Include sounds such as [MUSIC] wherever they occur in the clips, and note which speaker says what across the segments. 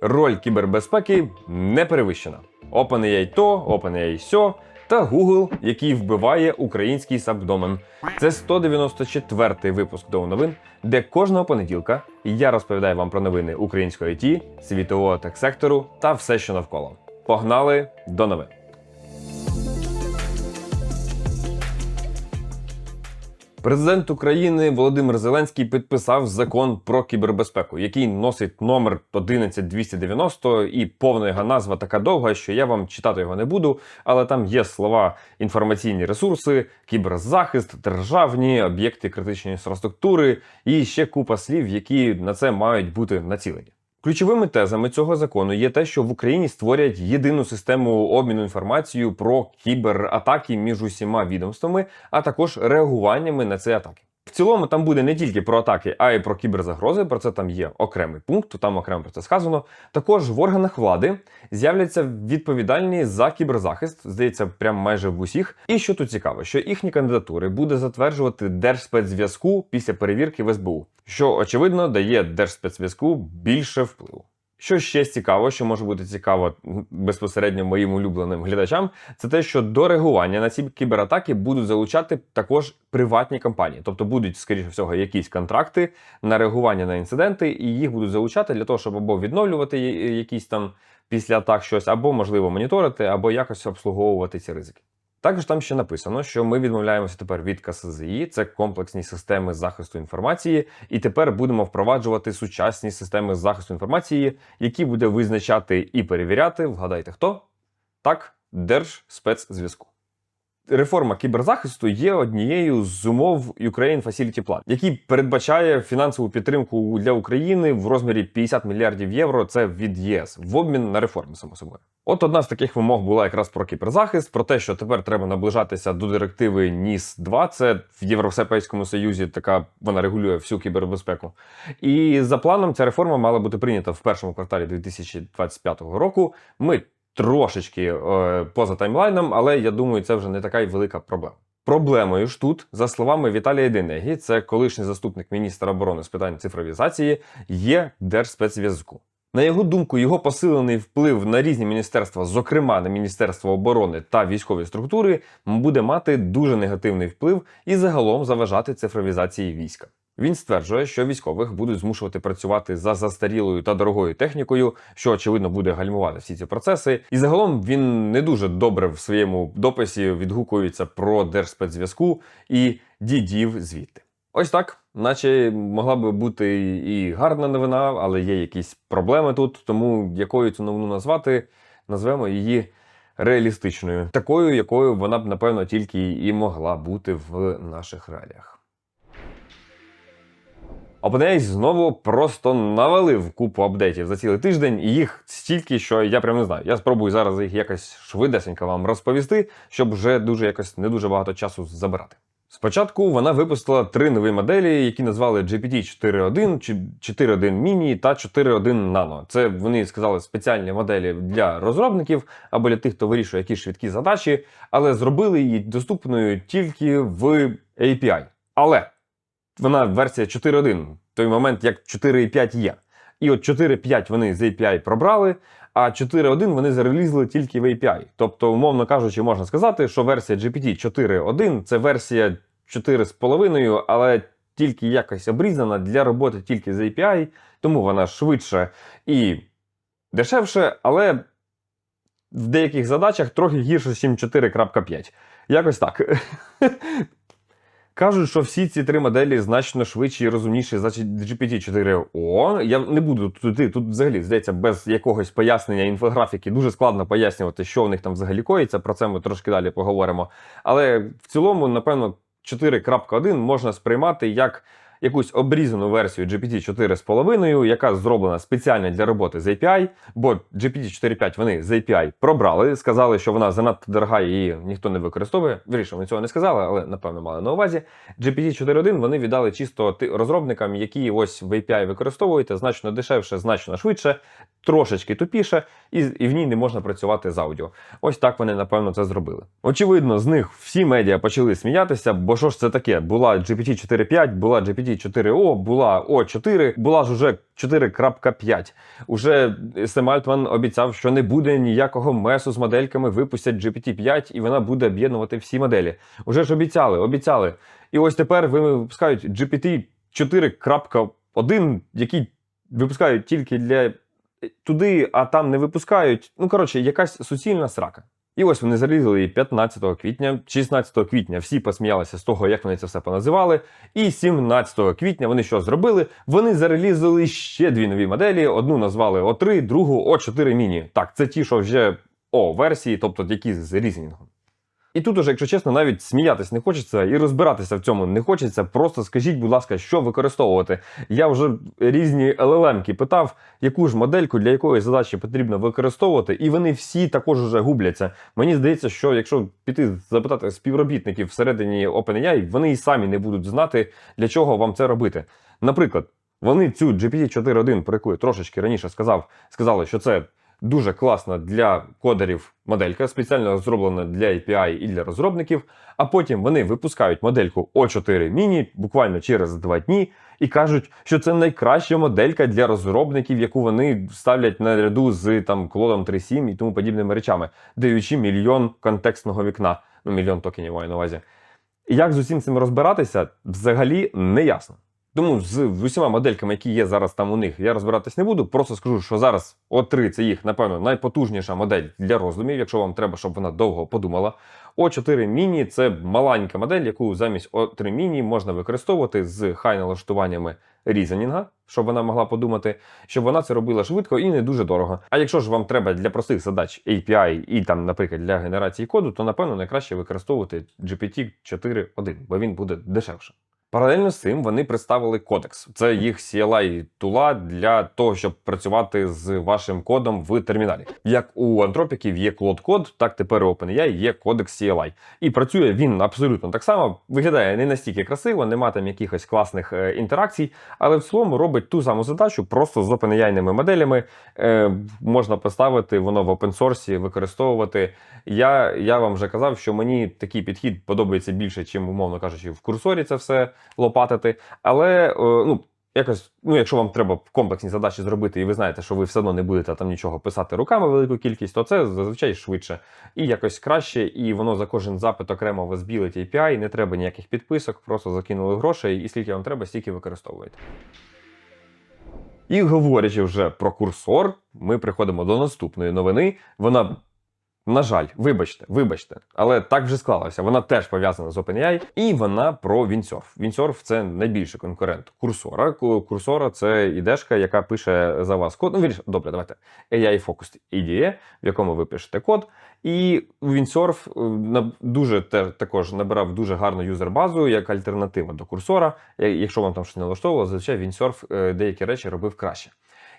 Speaker 1: Роль кібербезпеки не перевищена. OpenAI то, OpenAI сьо та Google, який вбиває український сабдомен. Це 194-й випуск до новин, де кожного понеділка я розповідаю вам про новини української ІТ, світового техсектору та все, що навколо. Погнали до новин. Президент України Володимир Зеленський підписав закон про кібербезпеку, який носить номер 11290, і повна його назва така довга, що я вам читати його не буду. Але там є слова інформаційні ресурси, кіберзахист, державні об'єкти критичної інфраструктури і ще купа слів, які на це мають бути націлені. Ключовими тезами цього закону є те, що в Україні створять єдину систему обміну інформацією про кібератаки між усіма відомствами, а також реагуваннями на ці атаки. В цілому там буде не тільки про атаки, а й про кіберзагрози. Про це там є окремий пункт, там окремо про це сказано. Також в органах влади з'являться відповідальні за кіберзахист, здається, прям майже в усіх. І що тут цікаво, що їхні кандидатури буде затверджувати Держспецзв'язку після перевірки в СБУ, що очевидно дає Держспецзв'язку більше впливу. Що ще цікаво, що може бути цікаво безпосередньо моїм улюбленим глядачам, це те, що до реагування на ці кібератаки будуть залучати також приватні компанії, тобто будуть, скоріше всього, якісь контракти на реагування на інциденти, і їх будуть залучати для того, щоб або відновлювати якісь там після атак щось, або можливо моніторити, або якось обслуговувати ці ризики. Також там ще написано, що ми відмовляємося тепер від КСЗІ, це комплексні системи захисту інформації, і тепер будемо впроваджувати сучасні системи захисту інформації, які буде визначати і перевіряти. Вгадайте хто? Так, Держспецзв'язку. Реформа кіберзахисту є однією з умов Ukraine Facility Plan, який передбачає фінансову підтримку для України в розмірі 50 мільярдів євро. Це від ЄС в обмін на реформи, само собою. От одна з таких вимог була якраз про кіберзахист, про те, що тепер треба наближатися до директиви ніс 2 Це в Європейському Союзі така вона регулює всю кібербезпеку. І за планом ця реформа мала бути прийнята в першому кварталі 2025 року. Ми трошечки е, поза таймлайном, але я думаю, це вже не така й велика проблема. Проблемою ж тут, за словами Віталія Денегі, це колишній заступник міністра оборони з питань цифровізації, є Держспецзв'язку. На його думку, його посилений вплив на різні міністерства, зокрема на Міністерство оборони та військові структури, буде мати дуже негативний вплив і загалом заважати цифровізації війська. Він стверджує, що військових будуть змушувати працювати за застарілою та дорогою технікою, що очевидно буде гальмувати всі ці процеси. І загалом він не дуже добре в своєму дописі відгукується про держспецзв'язку і дідів звідти. Ось так, наче могла би бути і гарна новина, але є якісь проблеми тут. Тому якою цю новину назвати, назвемо її реалістичною, такою, якою вона б напевно тільки і могла бути в наших реаліях. OpenAI знову просто навалив купу апдейтів за цілий тиждень, і їх стільки, що я прям не знаю. Я спробую зараз їх якось швидесенько вам розповісти, щоб вже дуже якось не дуже багато часу забирати. Спочатку вона випустила три нові моделі, які назвали GPT 4.1, 4.1 Mini та 4.1 Nano. Це вони сказали спеціальні моделі для розробників або для тих, хто вирішує якісь швидкі задачі, але зробили її доступною тільки в API. Але вона версія 4.1, в той момент як 4.5 є. І от 4.5 вони з API пробрали, а 4.1 вони зарелізли тільки в API. Тобто, умовно кажучи, можна сказати, що версія GPT 4.1 це версія 4,5, але тільки якось обрізана для роботи тільки з API, тому вона швидше і дешевше, але в деяких задачах трохи гірше, ніж 4.5. Якось так. [LAUGHS] Кажуть, що всі ці три моделі значно швидші і розумніші за GPT-4O. Я не буду туди, тут взагалі здається, без якогось пояснення інфографіки дуже складно пояснювати, що в них там взагалі коїться. Про це ми трошки далі поговоримо. Але в цілому, напевно, 4.1 можна сприймати як якусь обрізану версію GPT 4,5, яка зроблена спеціально для роботи з API, бо GPT 4.5 вони з API пробрали, сказали, що вона занадто дорога її ніхто не використовує. Вірніше, вони цього не сказали, але напевно мали на увазі. GPT 4.1 вони віддали чисто розробникам, які ось в API використовуєте значно дешевше, значно швидше. трошечки тупіше, і, і в ній не можна працювати з аудіо. Ось так вони, напевно, це зробили. Очевидно, з них всі медіа почали сміятися, бо що ж це таке? Була GPT 4.5, бубула GPT 4O, була O4, була ж уже 4.5. Уже Сем Альтман обіцяв, що не буде ніякого месу з модельками, випустять GPT-5 і вона буде об'єднувати всі моделі. Уже ж обіцяли, обіцяли. І ось тепер випускають GPT 4.1, який випускають тільки для туди, а там не випускають. Ну, коротше, якась суцільна срака. І ось вони залізли і 15 квітня, 16 квітня всі посміялися з того, як вони це все поназивали. І 17 квітня вони що зробили? Вони зарелізили ще дві нові моделі. Одну назвали О3, другу О4 міні. Так, це ті, що вже О версії, тобто які з різнінгом. І тут уже, якщо чесно, навіть сміятись не хочеться і розбиратися в цьому не хочеться. Просто скажіть, будь ласка, що використовувати. Я вже різні LLM-ки питав, яку ж модельку для якої задачі потрібно використовувати, і вони всі також вже губляться. Мені здається, що якщо піти запитати співробітників всередині OpenAI, вони і самі не будуть знати, для чого вам це робити. Наприклад, вони цю GPT 4.1, про яку я трошечки раніше сказав, сказали, що це дуже класна для кодерів моделька, спеціально зроблена для API і для розробників. А потім вони випускають модельку O4 Mini буквально через два дні і кажуть, що це найкраща моделька для розробників, яку вони ставлять наряду з там Клодом 3.7 і тому подібними речами, даючи мільйон контекстного вікна, ну мільйон токенів маю на увазі. Як з усім цим розбиратися, взагалі не ясно. Тому з усіма модельками, які є зараз там у них, я розбиратись не буду. Просто скажу, що зараз О3 це їх, напевно, найпотужніша модель для роздумів, якщо вам треба, щоб вона довго подумала. О4 Mini це маленька модель, яку замість О3 Mini можна використовувати з хай налаштуваннями різанінга, щоб вона могла подумати, щоб вона це робила швидко і не дуже дорого. А якщо ж вам треба для простих задач API і там, наприклад, для генерації коду, то напевно найкраще використовувати GPT 4.1, бо він буде дешевше. Паралельно з цим вони представили кодекс. Це їх CLI тула для того, щоб працювати з вашим кодом в терміналі. Як у антропіків є Cloud Code, так тепер у OpenAI є кодекс CLI. І працює він абсолютно так само. Виглядає не настільки красиво, нема там якихось класних е, інтеракцій, але в цілому робить ту саму задачу просто з OpenAI моделями. Е, можна поставити воно в опенсорсі, використовувати. Я, я вам вже казав, що мені такий підхід подобається більше, чим, умовно кажучи, в курсорі це все лопатити. Але е, ну, якось, ну, якщо вам треба комплексні задачі зробити, і ви знаєте, що ви все одно не будете там нічого писати руками велику кількість, то це зазвичай швидше і якось краще, і воно за кожен запит окремо вас білить API, не треба ніяких підписок, просто закинули грошей, і скільки вам треба, стільки використовуєте. І говорячи вже про курсор, ми приходимо до наступної новини. Вона на жаль, вибачте, вибачте, але так вже склалося. Вона теж пов'язана з OpenAI, і вона про Windsurf. Windsurf – це найбільший конкурент курсора. Курсора це ідешка, яка пише за вас код. Ну, вірш, добре, давайте. AI Focused IDE, в якому ви пишете код. І Windsurf е, дуже також набирав дуже гарну юзер-базу як альтернатива до курсора. Якщо вам там щось не налаштовувало, зазвичай Windsurf е, деякі речі робив краще.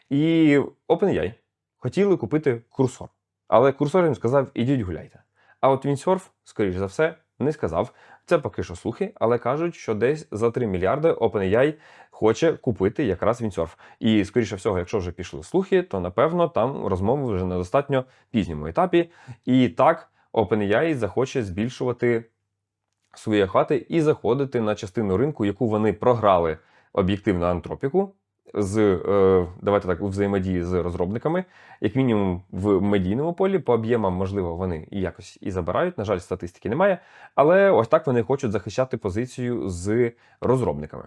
Speaker 1: І OpenAI хотіли купити курсор. Але курсор їм сказав, ідіть гуляйте. А от Windsurf, скоріш за все, не сказав. Це поки що слухи, але кажуть, що десь за 3 мільярди OpenAI хоче купити якраз Windsurf. І, скоріше всього, якщо вже пішли слухи, то напевно там розмови вже на достатньо пізньому етапі. І так, OpenAI захоче збільшувати свої охвати і заходити на частину ринку, яку вони програли об'єктивно антропіку з е, давайте так у взаємодії з розробниками, як мінімум в медійному полі, по об'ємам, можливо, вони і якось і забирають. На жаль, статистики немає. Але ось так вони хочуть захищати позицію з розробниками.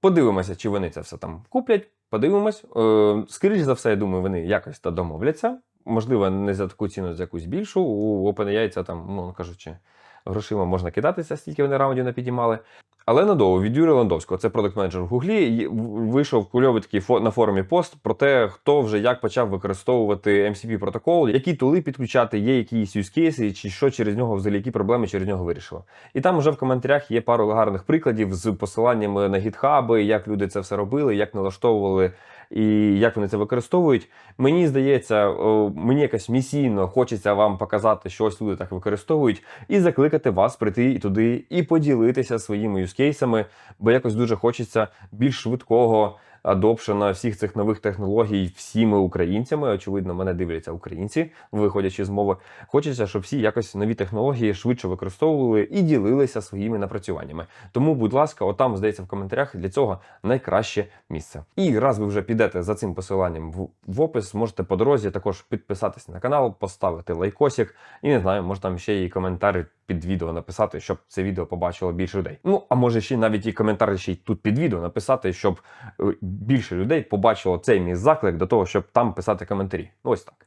Speaker 1: Подивимося, чи вони це все там куплять. Подивимось. Е, скоріше за все, я думаю, вони якось та домовляться. Можливо, не за таку ціну, за якусь більшу. У OpenAI це там, ну кажучи, грошима можна кидатися, стільки вони раундів не підіймали. Але надовго від Юрія Ландовського, це продакт менеджер в Гуглі, вийшов кульовий такий на форумі пост про те, хто вже як почав використовувати MCP протокол, які тули підключати, є якісь кейси чи що через нього взагалі які проблеми через нього вирішили. І там вже в коментарях є пару гарних прикладів з посиланнями на гітхаби, як люди це все робили, як налаштовували і як вони це використовують. Мені здається, мені якось місійно хочеться вам показати, що ось люди так використовують, і закликати вас прийти і туди і поділитися своїми юзкейсами, бо якось дуже хочеться більш швидкого. Адопшена всіх цих нових технологій всіми українцями. Очевидно, мене дивляться українці, виходячи з мови. Хочеться, щоб всі якось нові технології швидше використовували і ділилися своїми напрацюваннями. Тому, будь ласка, отам здається в коментарях для цього найкраще місце. І раз ви вже підете за цим посиланням в, в опис, можете по дорозі також підписатися на канал, поставити лайкосик і не знаю, може там ще і коментар під відео написати, щоб це відео побачило більше людей. Ну а може ще навіть і коментар ще й тут під відео написати, щоб е, більше людей побачило цей мій заклик до того, щоб там писати коментарі. Ось так.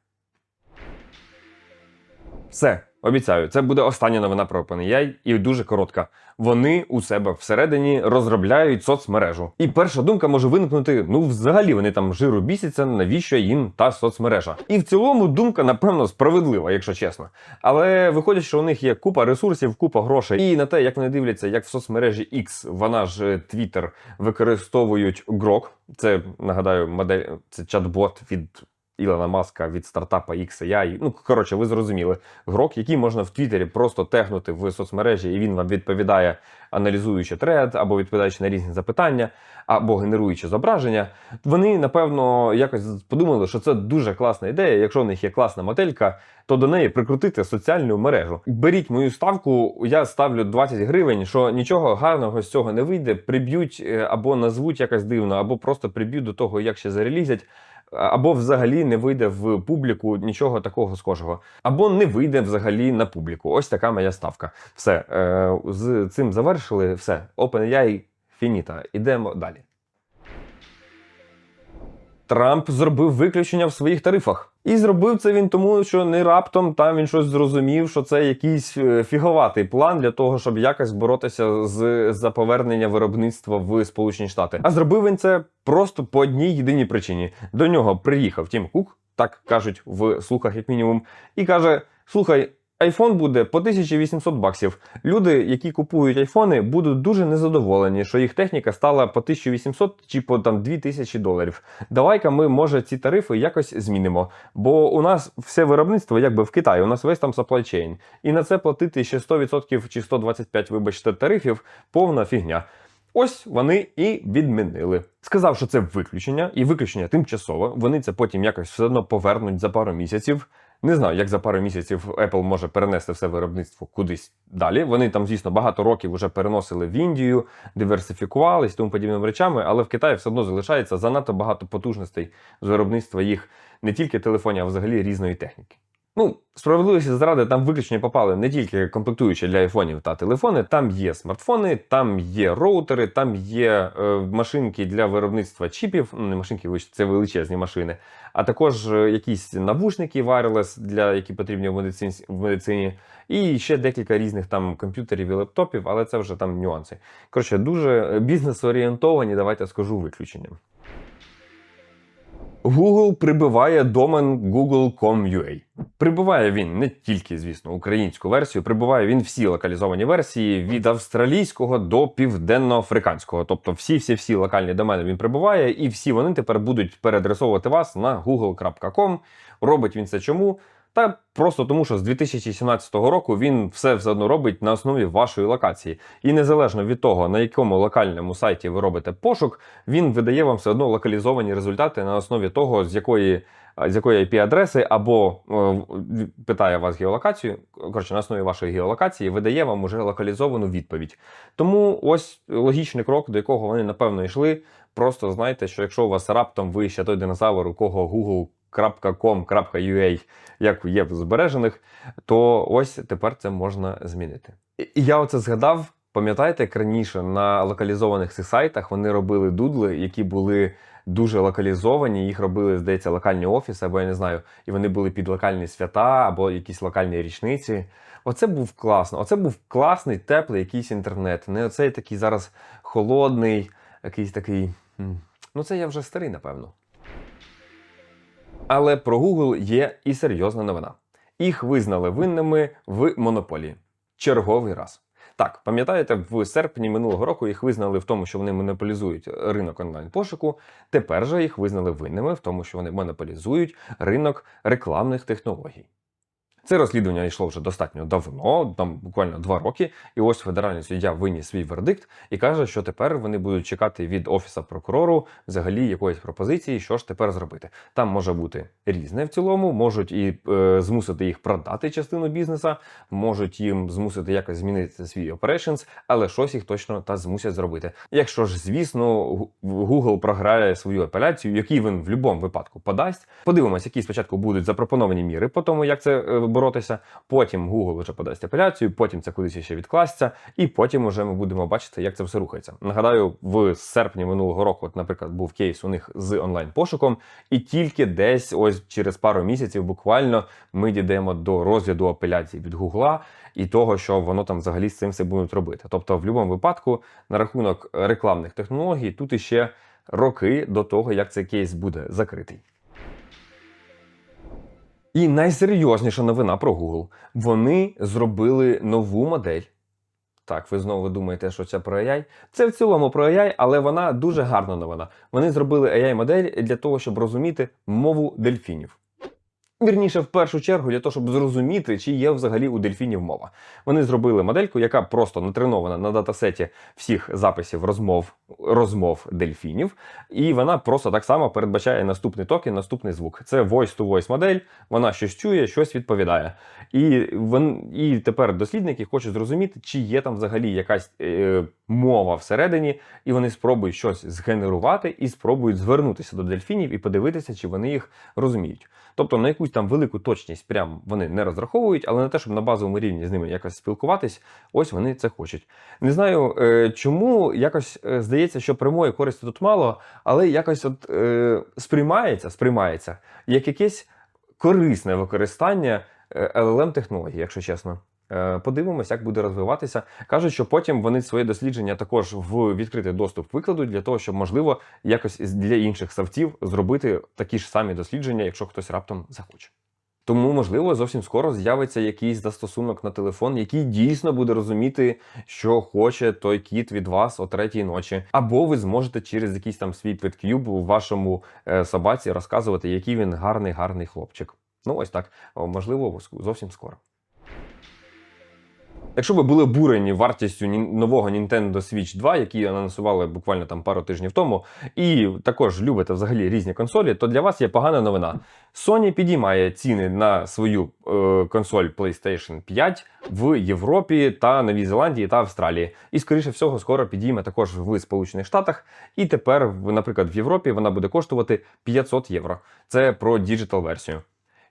Speaker 1: Все, обіцяю, це буде остання новина про OpenAI і дуже коротка. Вони у себе всередині розробляють соцмережу. І перша думка може виникнути: ну, взагалі, вони там жиру бісяться, навіщо їм та соцмережа? І в цілому думка, напевно, справедлива, якщо чесно. Але виходить, що у них є купа ресурсів, купа грошей. І на те, як вони дивляться, як в соцмережі X, вона ж е, Twitter, використовують Grok. Це нагадаю, модель це чат-бот від. Ілона Маска від стартапа XAI. Ну, коротше, ви зрозуміли. Грок, який можна в Твіттері просто тегнути в соцмережі, і він вам відповідає, аналізуючи тред, або відповідаючи на різні запитання, або генеруючи зображення. Вони, напевно, якось подумали, що це дуже класна ідея. Якщо в них є класна моделька, то до неї прикрутити соціальну мережу. Беріть мою ставку, я ставлю 20 гривень, що нічого гарного з цього не вийде. Приб'ють е, або назвуть якось дивно, або просто приб'ють до того, як ще зарелізять або взагалі не вийде в публіку нічого такого схожого, або не вийде взагалі на публіку. Ось така моя ставка. Все е, з цим завершили. Все, OpenAI фініта. Ідемо далі. Трамп зробив виключення в своїх тарифах. І зробив це він тому, що не раптом там він щось зрозумів, що це якийсь е, фіговатий план для того, щоб якось боротися з за повернення виробництва в Сполучені Штати. А зробив він це просто по одній єдиній причині. До нього приїхав Тім Кук, так кажуть в слухах, як мінімум, і каже: Слухай, iPhone буде по 1800 баксів. Люди, які купують айфони, будуть дуже незадоволені, що їх техніка стала по 1800 чи по там 2000 доларів. Давай-ка ми, може, ці тарифи якось змінимо. Бо у нас все виробництво якби в Китаї, у нас весь там supply chain. І на це платити ще 100% чи 125, вибачте, тарифів повна фігня. Ось вони і відмінили. Сказав, що це виключення, і виключення тимчасове. Вони це потім якось все одно повернуть за пару місяців. Не знаю, як за пару місяців Apple може перенести все виробництво кудись далі. Вони там, звісно, багато років вже переносили в Індію, диверсифікувались тому подібними речами, але в Китаї все одно залишається занадто багато потужностей з виробництва їх не тільки телефонів, а взагалі різної техніки. Ну, справедливості заради там виключення попали не тільки комплектуючі для айфонів та телефони, там є смартфони, там є роутери, там є е, машинки для виробництва чіпів. Ну, не машинки, це величезні машини, а також е, якісь навушники wireless, для які потрібні в медицині, в медицині, і ще декілька різних там комп'ютерів і лептопів, але це вже там нюанси. Коротше, дуже бізнес-орієнтовані, давайте скажу виключенням. Google прибиває домен google.com.ua. Прибиває він не тільки, звісно, українську версію, прибиває він всі локалізовані версії від австралійського до південноафриканського. Тобто всі-всі-всі локальні домени він прибуває, і всі вони тепер будуть переадресовувати вас на google.com. Робить він це чому? Та просто тому, що з 2017 року він все все одно робить на основі вашої локації. І незалежно від того, на якому локальному сайті ви робите пошук, він видає вам все одно локалізовані результати на основі того, з якої з якої IP-адреси, або питає вас геолокацію, коротше, на основі вашої геолокації видає вам уже локалізовану відповідь. Тому ось логічний крок, до якого вони напевно йшли. Просто знайте, що якщо у вас раптом ви ще той динозавр, у кого Google .com.ua, як є в збережених, то ось тепер це можна змінити. І я оце згадав. Пам'ятаєте, як раніше на локалізованих цих сайтах вони робили дудли, які були дуже локалізовані. Їх робили, здається, локальні офіси, або я не знаю, і вони були під локальні свята або якісь локальні річниці. Оце був класно. Оце був класний, теплий якийсь інтернет. Не оцей такий зараз холодний, якийсь такий. Ну, це я вже старий, напевно. Але про Google є і серйозна новина. Їх визнали винними в монополії. Черговий раз. Так, пам'ятаєте, в серпні минулого року їх визнали в тому, що вони монополізують ринок онлайн-пошуку. Тепер же їх визнали винними в тому, що вони монополізують ринок рекламних технологій. Це розслідування йшло вже достатньо давно, там буквально два роки. І ось федеральний суддя виніс свій вердикт і каже, що тепер вони будуть чекати від офіса прокурору взагалі якоїсь пропозиції, що ж тепер зробити. Там може бути різне в цілому, можуть і е, змусити їх продати частину бізнеса, можуть їм змусити якось змінити свій operations, але щось їх точно та змусять зробити. Якщо ж, звісно, Google програє свою апеляцію, який він в будь-якому випадку подасть. Подивимось, які спочатку будуть запропоновані міри по тому, як це е, боротися. Потім Google вже подасть апеляцію, потім це кудись ще відкласться, і потім уже ми будемо бачити, як це все рухається. Нагадаю, в серпні минулого року, от, наприклад, був кейс у них з онлайн пошуком, і тільки десь ось через пару місяців буквально ми дійдемо до розгляду апеляції від Гугла і того, що воно там взагалі з цим все будуть робити. Тобто, в будь-якому випадку, на рахунок рекламних технологій, тут іще роки до того, як цей кейс буде закритий. І найсерйозніша новина про Google. Вони зробили нову модель. Так, ви знову думаєте, що це про AI? Це в цілому про AI, але вона дуже гарна новина. Вони зробили AI-модель для того, щоб розуміти мову дельфінів. Вірніше, в першу чергу, для того, щоб зрозуміти, чи є взагалі у дельфінів мова. Вони зробили модельку, яка просто натренована на датасеті всіх записів розмов, розмов дельфінів, і вона просто так само передбачає наступний токен, наступний звук. Це voice-to-voice модель, вона щось чує, щось відповідає. І, вон, і тепер дослідники хочуть зрозуміти, чи є там взагалі якась е, мова всередині, і вони спробують щось згенерувати і спробують звернутися до дельфінів і подивитися, чи вони їх розуміють. Тобто на якусь там велику точність прям вони не розраховують, але на те, щоб на базовому рівні з ними якось спілкуватись, ось вони це хочуть. Не знаю, е, чому якось е, здається, що прямої користі тут мало, але якось от е, сприймається, сприймається як якесь корисне використання LLM технологій, якщо чесно. Е, Подивимось, як буде розвиватися. Кажуть, що потім вони своє дослідження також в відкритий доступ викладуть для того, щоб можливо якось для інших савців зробити такі ж самі дослідження, якщо хтось раптом захоче. Тому, можливо, зовсім скоро з'явиться якийсь застосунок на телефон, який дійсно буде розуміти, що хоче той кіт від вас о третій ночі. Або ви зможете через якийсь там свій підкюб у вашому е, собаці розказувати, який він гарний, гарний хлопчик. Ну, ось так. Можливо, зовсім скоро. Якщо ви були бурені вартістю нового Nintendo Switch 2, який анонсували буквально там пару тижнів тому, і також любите взагалі різні консолі, то для вас є погана новина. Sony підіймає ціни на свою е, консоль PlayStation 5 в Європі та Новій Зеландії та Австралії. І, скоріше всього, скоро підійме також в Сполучених Штатах. І тепер, наприклад, в Європі вона буде коштувати 500 євро. Це про діджитал версію.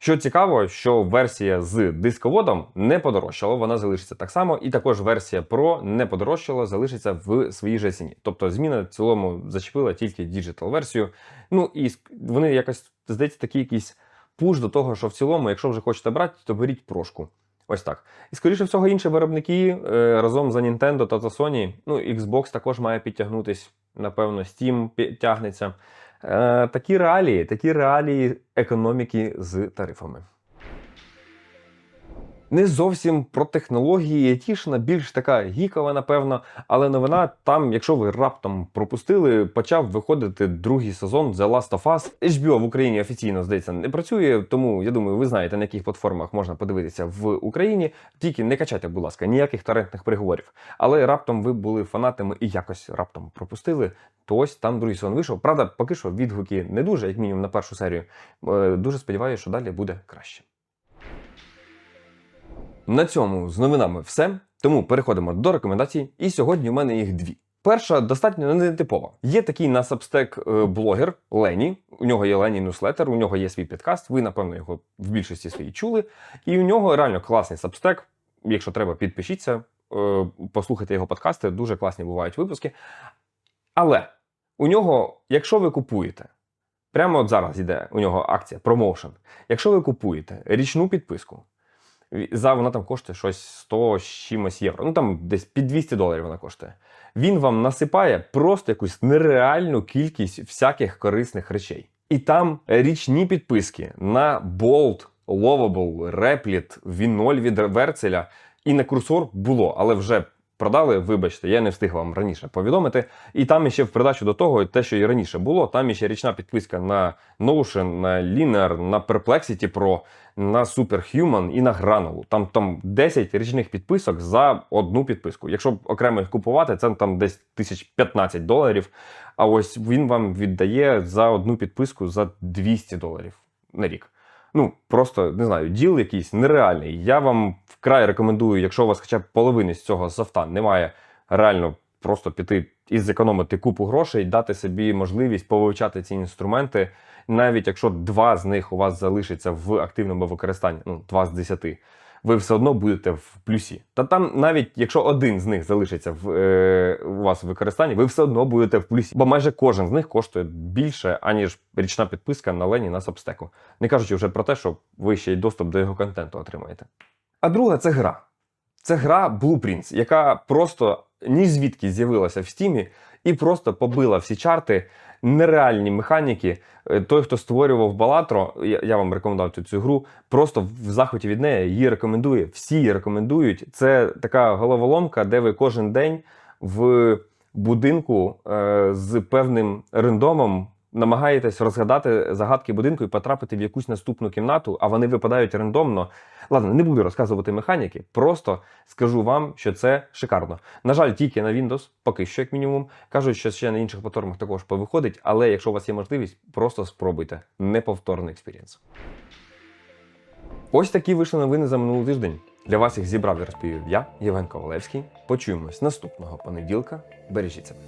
Speaker 1: Що цікаво, що версія з дисководом не подорожчала, вона залишиться так само, і також версія Pro не подорожчала, залишиться в своїй же ціні. Тобто зміна в цілому зачепила тільки діджитал версію. Ну і вони якось здається такий якийсь пуш до того, що в цілому, якщо вже хочете брати, то беріть прошку. Ось так. І скоріше всього, інші виробники е, разом за Nintendo та Sony, ну, Xbox також має підтягнутись, напевно, Steam підтягнеться. Е, такі реалії, такі реалії економіки з тарифами. Не зовсім про технології, айтішна, більш така гікова, напевно. Але новина там, якщо ви раптом пропустили, почав виходити другий сезон The Last of Us. HBO в Україні офіційно здається не працює, тому я думаю, ви знаєте на яких платформах можна подивитися в Україні. Тільки не качайте, будь ласка, ніяких торрентних переговорів. Але раптом ви були фанатами і якось раптом пропустили. То ось там другий сезон вийшов. Правда, поки що відгуки не дуже, як мінімум на першу серію. Е, Дуже сподіваюся, що далі буде краще. На цьому з новинами все. Тому переходимо до рекомендацій. І сьогодні в мене їх дві. Перша достатньо нетипова. Є такий на е, блогер Лені. У нього є Лені Ньюслетер, у нього є свій підкаст. Ви, напевно, його в більшості своїй чули. І у нього реально класний Substack. Якщо треба, підпишіться, е, послухайте його подкасти. Дуже класні бувають випуски. Але у нього, якщо ви купуєте, прямо от зараз йде у нього акція промоушен. Якщо ви купуєте річну підписку, за вона там коштує щось 100 з чимось євро. Ну там десь під 200 доларів вона коштує. Він вам насипає просто якусь нереальну кількість всяких корисних речей. І там річні підписки на Bolt, Lovable, Replit, Віноль від Верцеля і на курсор було, але вже продали, вибачте, я не встиг вам раніше повідомити. І там іще в придачу до того, те, що і раніше було, там іще річна підписка на Notion, на Linear, на Perplexity Pro, на Superhuman і на Granule. Там там 10 річних підписок за одну підписку. Якщо окремо їх купувати, це там десь 1015 доларів. А ось він вам віддає за одну підписку за 200 доларів на рік. Ну, просто не знаю, діл якийсь нереальний. Я вам вкрай рекомендую, якщо у вас хоча б половини з цього софта немає, реально просто піти і зекономити купу грошей, дати собі можливість повивчати ці інструменти, навіть якщо два з них у вас залишиться в активному використанні, ну, два з десяти, ви все одно будете в плюсі. Та там, навіть якщо один з них залишиться в е, у вас в використанні, ви все одно будете в плюсі. Бо майже кожен з них коштує більше, аніж річна підписка на Лені на Сабстеку. Не кажучи вже про те, що ви ще й доступ до його контенту отримаєте. А друга це гра. Це гра Blueprints, яка просто ні звідки з'явилася в стімі і просто побила всі чарти, нереальні механіки. Е, Той, хто створював Балатро, я, вам рекомендував цю, цю гру, просто в захваті від неї її рекомендує. Всі її рекомендують. Це така головоломка, де ви кожен день в будинку е, з певним рендомом намагаєтесь розгадати загадки будинку і потрапити в якусь наступну кімнату, а вони випадають рандомно. Ладно, не буду розказувати механіки, просто скажу вам, що це шикарно. На жаль, тільки на Windows, поки що, як мінімум. Кажуть, що ще на інших платформах також повиходить, але якщо у вас є можливість, просто спробуйте. Неповторний експірієнс. Ось такі вийшли новини за минулий тиждень. Для вас їх зібрав і розповів я, Євген Ковалевський. Почуємось наступного понеділка. Бережіть себе.